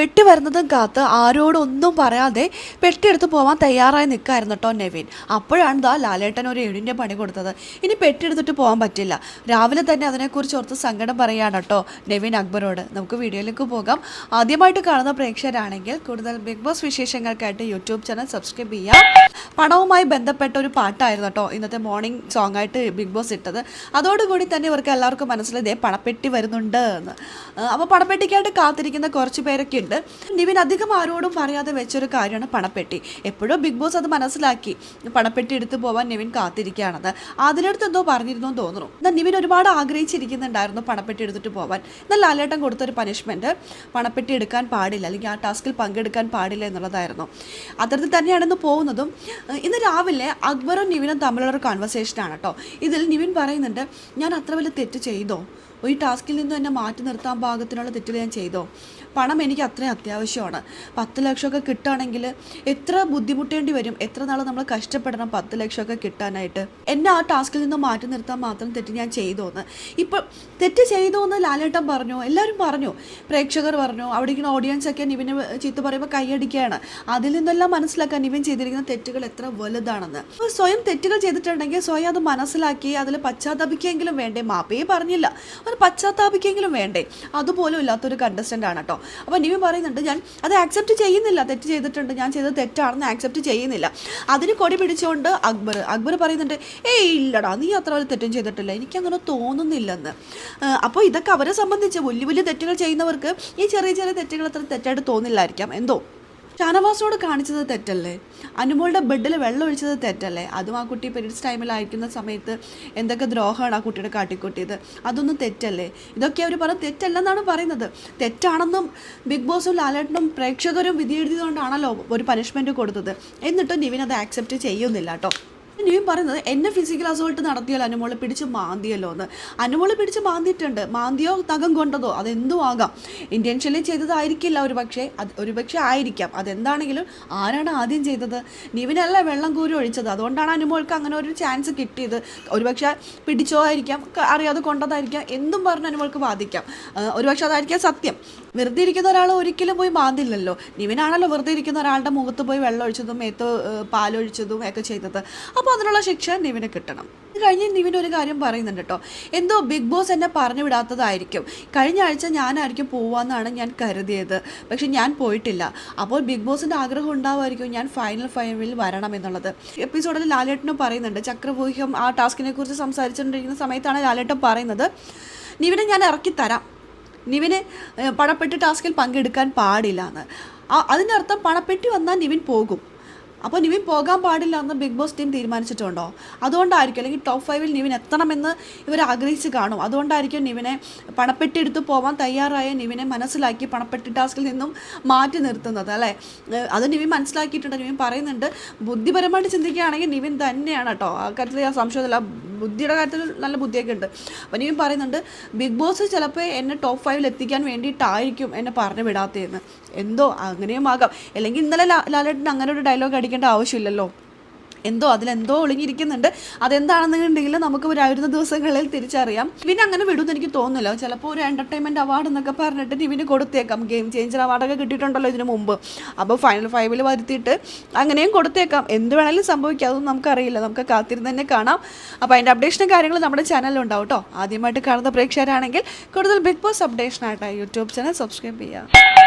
പെട്ടി വരുന്നതും കാത്ത് ആരോടൊന്നും പറയാതെ പെട്ടിയെടുത്ത് പോകാൻ തയ്യാറായി നിൽക്കായിരുന്നു കേട്ടോ നെവിൻ. അപ്പോഴാണ് ദാ ലാലേട്ടൻ ഒരു ഏഴിന്റെ പണി കൊടുത്തത്. ഇനി പെട്ടി എടുത്തിട്ട് പോകാൻ പറ്റില്ല. രാവിലെ തന്നെ അതിനെക്കുറിച്ച് ഓർത്ത് സങ്കടം പറയുകയാണ് കേട്ടോ നെവിൻ അക്ബറോട്. നമുക്ക് വീഡിയോയിലേക്ക് പോകാം. ആദ്യമായിട്ട് കാണുന്ന പ്രേക്ഷകരാണെങ്കിൽ കൂടുതൽ ബിഗ് ബോസ് വിശേഷങ്ങൾക്കായിട്ട് യൂട്യൂബ് ചാനൽ സബ്സ്ക്രൈബ് ചെയ്യാം. പണവുമായി ബന്ധപ്പെട്ട ഒരു പാട്ടായിരുന്നു കേട്ടോ ഇന്നത്തെ മോർണിംഗ് സോങ് ആയിട്ട് ബിഗ് ബോസ് ഇട്ടത്. അതോടുകൂടി തന്നെ ഇവർക്ക് എല്ലാവർക്കും മനസ്സിലായി ദേ പണപ്പെട്ടി വരുന്നുണ്ട് എന്ന്. അപ്പോൾ പണപ്പെട്ടിക്കായിട്ട് കാത്തിരിക്കുന്ന കുറച്ച് പേരൊക്കെ ഉണ്ട്. നിവിൻ അധികം ആരോടും പറയാതെ വെച്ചൊരു കാര്യമാണ് പണപ്പെട്ടി. എപ്പോഴും ബിഗ് ബോസ് അത് മനസ്സിലാക്കി പണപ്പെട്ടി എടുത്തു പോവാൻ നിവിൻ കാത്തിരിക്കുകയാണത്. അതിനടുത്ത് എന്തോ പറഞ്ഞിരുന്നു എന്ന് തോന്നുന്നു. എന്നാൽ നിവിൻ ഒരുപാട് ആഗ്രഹിച്ചിരിക്കുന്നുണ്ടായിരുന്നു പണപ്പെട്ടി എടുത്തിട്ട് പോവാൻ. എന്നാൽ ലാലേട്ടൻ കൊടുത്തൊരു പനിഷ്മെന്റ് പണപ്പെട്ടി എടുക്കാൻ പാടില്ല അല്ലെങ്കിൽ ആ ടാസ്കിൽ പങ്കെടുക്കാൻ പാടില്ല എന്നുള്ളതായിരുന്നു. അത്തരത്തിൽ തന്നെയാണെന്ന് പോകുന്നതും ഇന്ന് രാവിലെ അക്ബറും നിവിനും തമ്മിലുള്ള ഒരു കോൺവെർസേഷനാണ് കേട്ടോ ഇതിൽ നിവിൻ പറയുന്നുണ്ട് ഞാൻ അത്ര വലിയ തെറ്റ് ചെയ്തോ? ഈ ടാസ്കിൽ നിന്നും എന്നെ മാറ്റി നിർത്താൻ പാകത്തിനുള്ള തെറ്റുകൾ ഞാൻ ചെയ്തോ? പണം എനിക്ക് അത്രയും അത്യാവശ്യമാണ്. പത്ത് ലക്ഷമൊക്കെ കിട്ടുകയാണെങ്കിൽ എത്ര ബുദ്ധിമുട്ടേണ്ടി വരും? എത്ര നാൾ നമ്മൾ കഷ്ടപ്പെടണം പത്ത് ലക്ഷമൊക്കെ കിട്ടാനായിട്ട്? എന്നെ ആ ടാസ്കിൽ നിന്ന് മാറ്റി നിർത്താൻ മാത്രം തെറ്റ് ഞാൻ ചെയ്തോന്ന്. ഇപ്പം തെറ്റ് ചെയ്തോന്ന് ലാലേട്ടൻ പറഞ്ഞു. എല്ലാവരും പറഞ്ഞു. പ്രേക്ഷകർ പറഞ്ഞു. അവിടെ ഇരിക്കുന്ന ഓഡിയൻസ് ഒക്കെ നിവിന് ചീത്ത പറയുമ്പോൾ കൈയടിക്കുകയാണ്. അതിൽ നിന്നെല്ലാം മനസ്സിലാക്കാൻ നിവിൻ ചെയ്തിരിക്കുന്ന തെറ്റുകൾ എത്ര വലുതാണെന്ന്. അപ്പോൾ സ്വയം തെറ്റുകൾ ചെയ്തിട്ടുണ്ടെങ്കിൽ സ്വയം അത് മനസ്സിലാക്കി അതിൽ പശ്ചാത്തപിക്കെങ്കിലും വേണ്ടേ? മാപ്പേ പറഞ്ഞില്ല. അത് പശ്ചാത്താപിക്കെങ്കിലും വേണ്ടേ? അതുപോലും ഇല്ലാത്തൊരു കണ്ടസ്റ്റന്റ് ആണ് കേട്ടോ. അപ്പോൾ നിവിൻ പറയുന്നുണ്ട് ഞാൻ അത് ആക്സെപ്റ്റ് ചെയ്യുന്നില്ല. തെറ്റ് ചെയ്തിട്ടുണ്ട്. ഞാൻ ചെയ്തത് തെറ്റാണെന്ന് ആക്സെപ്റ്റ് ചെയ്യുന്നില്ല. അതിന് കൊടി പിടിച്ചുകൊണ്ട് അക്ബർ അക്ബർ പറയുന്നുണ്ട് ഏയ് ഇല്ലടാ നീ അത്ര വലിയ തെറ്റും ചെയ്തിട്ടില്ല. എനിക്കങ്ങനെ തോന്നുന്നില്ലെന്ന്. അപ്പോൾ ഇതൊക്കെ അവരെ സംബന്ധിച്ച് വലിയ വലിയ തെറ്റുകൾ ചെയ്യുന്നവർക്ക് ഈ ചെറിയ ചെറിയ തെറ്റുകൾ അത്ര തെറ്റായിട്ട് തോന്നില്ലായിരിക്കാം. എന്തോ? ഷാനവാസിനോട് കാണിച്ചത് തെറ്റല്ലേ? അനുമോളുടെ ബെഡിൽ വെള്ളം ഒഴിച്ചത് തെറ്റല്ലേ? അതും ആ കുട്ടി പീരീഡ്സ് ടൈമിലായിരിക്കുന്ന സമയത്ത് എന്തൊക്കെ ദ്രോഹമാണ് ആ കുട്ടിയുടെ കാട്ടിക്കൂട്ടിയത്? അതൊന്നും തെറ്റല്ലേ? ഇതൊക്കെ അവർ പറഞ്ഞ തെറ്റല്ലെന്നാണ് പറയുന്നത്. തെറ്റാണെന്നും ബിഗ് ബോസും ലാലേട്ടനും പ്രേക്ഷകരും വിധിയെഴുതിയതുകൊണ്ടാണല്ലോ ഒരു പനിഷ്മെന്റ് കൊടുത്തത്. എന്നിട്ടും നിവിൻ അത് ആക്സെപ്റ്റ് ചെയ്യുന്നില്ല കേട്ടോ. നിവിൻ പറയുന്നത് എന്നെ ഫിസിക്കൽ അസോൾട്ട് നടത്തിയാലോ? അനുമോളെ പിടിച്ച് മാന്തിയല്ലോ എന്ന്. അനുമോളെ പിടിച്ച് മാന്തിയിട്ടുണ്ട്. മാന്തിയോ തകം കൊണ്ടതോ? അതെന്തോ ആകാം. ഇന്റൻഷനിൽ ചെയ്തതായിരിക്കില്ല ഒരു പക്ഷേ. അത് ഒരു പക്ഷേ ആയിരിക്കാം. അതെന്താണെങ്കിലും ആരാണ് ആദ്യം ചെയ്തത്? നിവിനല്ല വെള്ളം കൂരി ഒഴിച്ചത്. അതുകൊണ്ടാണ് അനുമോൾക്ക് അങ്ങനെ ഒരു ചാൻസ് കിട്ടിയത്. ഒരു പക്ഷേ പിടിച്ചോ ആയിരിക്കാം. അറിയാതെ കൊണ്ടതായിരിക്കാം. എന്തും പറഞ്ഞ് അനുമോൾക്ക് ബാധിക്കാം. ആ, ഒരു പക്ഷേ അതായിരിക്കാം സത്യം. വെറുതെ ഇരിക്കുന്ന ഒരാൾ ഒരിക്കലും പോയി മാന്തില്ലല്ലോ. നിവിനാണല്ലോ വെറുതെ ഇരിക്കുന്ന ഒരാളുടെ മുഖത്ത് പോയി വെള്ളം ഒഴിച്ചതും മേത്ത് പാലൊഴിച്ചതും ഒക്കെ ചെയ്തത്. അപ്പോൾ അതിനുള്ള ശിക്ഷ നിവിന് കിട്ടണം. ഇത് കഴിഞ്ഞ് നിവിൻ ഒരു കാര്യം പറയുന്നുണ്ട് കേട്ടോ. എന്തോ ബിഗ് ബോസ് എന്നെ പറഞ്ഞു വിടാത്തതായിരിക്കും. കഴിഞ്ഞ ആഴ്ച ഞാനായിരിക്കും പോവാന്നാണ് ഞാൻ കരുതിയത്. പക്ഷെ ഞാൻ പോയിട്ടില്ല. അപ്പോൾ ബിഗ് ബോസിന്റെ ആഗ്രഹം ഉണ്ടാവുമായിരിക്കും ഞാൻ ഫൈനൽ ഫൈനലിൽ വരണം എന്നുള്ളത്. എപ്പിസോഡിൽ ലാലേട്ടനും പറയുന്നുണ്ട് ചക്രവ്യൂഹം ആ ടാസ്കിനെ കുറിച്ച് സംസാരിച്ചുകൊണ്ടിരിക്കുന്ന സമയത്താണ് ലാലേട്ടൻ പറയുന്നത്. നിവിനെ ഞാൻ ഇറക്കി തരാം. നിവിന് പണപ്പെട്ടി ടാസ്കിൽ പങ്കെടുക്കാൻ പാടില്ല എന്ന് അതിനർത്ഥം പണപ്പെട്ടി വന്നാൽ നിവിൻ പോകും. അപ്പോൾ നിവിൻ പോകാൻ പാടില്ല എന്ന് ബിഗ് ബോസ് ടീം തീരുമാനിച്ചിട്ടുണ്ടോ? അതുകൊണ്ടായിരിക്കും അല്ലെങ്കിൽ ടോപ്പ് ഫൈവിൽ നിവിൻ എത്തണമെന്ന് ഇവർ ആഗ്രഹിച്ച് കാണും. അതുകൊണ്ടായിരിക്കും നിവിനെ പണപ്പെട്ടി എടുത്ത് പോകാൻ തയ്യാറായ നിവിനെ മനസ്സിലാക്കി പണപ്പെട്ടി ടാസ്കിൽ നിന്നും മാറ്റി നിർത്തുന്നത് അല്ലേ? അത് നിവിൻ മനസ്സിലാക്കിയിട്ടുണ്ട്. നിവിൻ പറയുന്നുണ്ട് ബുദ്ധിപരമായിട്ട് ചിന്തിക്കുകയാണെങ്കിൽ നിവിൻ തന്നെയാണ് കേട്ടോ ആ കാര്യത്തിൽ ആ സംശയമില്ല. ബുദ്ധിയുടെ കാര്യത്തിൽ നല്ല ബുദ്ധിയൊക്കെ ഉണ്ട്. അപ്പം ഇനിയും പറയുന്നുണ്ട് ബിഗ് ബോസ് ചിലപ്പോൾ എന്നെ ടോപ്പ് ഫൈവിൽ എത്തിക്കാൻ വേണ്ടിയിട്ടായിരിക്കും എന്നെ പറഞ്ഞു വിടാത്തതെന്ന്. എന്തോ അങ്ങനെയും ആകാം. അല്ലെങ്കിൽ ഇന്നലെ ലാലേട്ടൻ അങ്ങനെ ഒരു ഡയലോഗ് അടിക്കേണ്ട ആവശ്യമില്ലല്ലോ? എന്തോ അതിലെന്തോ ഒളിഞ്ഞിരിക്കുന്നുണ്ട്. അതെന്താണെന്നുണ്ടെങ്കിൽ നമുക്ക് വരുന്ന ദിവസങ്ങളിൽ തിരിച്ചറിയാം. പിന്നെ അങ്ങനെ വിടുമെന്ന് എനിക്ക് തോന്നുന്നില്ല. ചിലപ്പോൾ ഒരു എന്റർടൈൻമെന്റ് അവാർഡ് എന്നൊക്കെ പറഞ്ഞിട്ട് ടിവിന് കൊടുത്തേക്കാം. ഗെയിം ചേഞ്ചർ അവാർഡൊക്കെ കിട്ടിയിട്ടുണ്ടല്ലോ ഇതിനു മുമ്പ്. അപ്പോൾ ഫൈനൽ ഫൈവിൽ വരുത്തിയിട്ട് അങ്ങനെയും കൊടുത്തേക്കാം. എന്ത് വേണമെങ്കിലും സംഭവിക്കാം. അതൊന്നും നമുക്കറിയില്ല. നമുക്ക് കാത്തിരുന്ന് തന്നെ കാണാം. അപ്പോൾ അതിന്റെ അപ്ഡേഷനും കാര്യങ്ങളും നമ്മുടെ ചാനലിൽ ഉണ്ടാവും കേട്ടോ. ആദ്യമായിട്ട് കാണുന്ന പ്രേക്ഷകരാണെങ്കിൽ കൂടുതൽ ബിഗ് ബോസ് അപ്ഡേഷനായിട്ട് യൂട്യൂബ് ചാനൽ സബ്സ്ക്രൈബ് ചെയ്യുക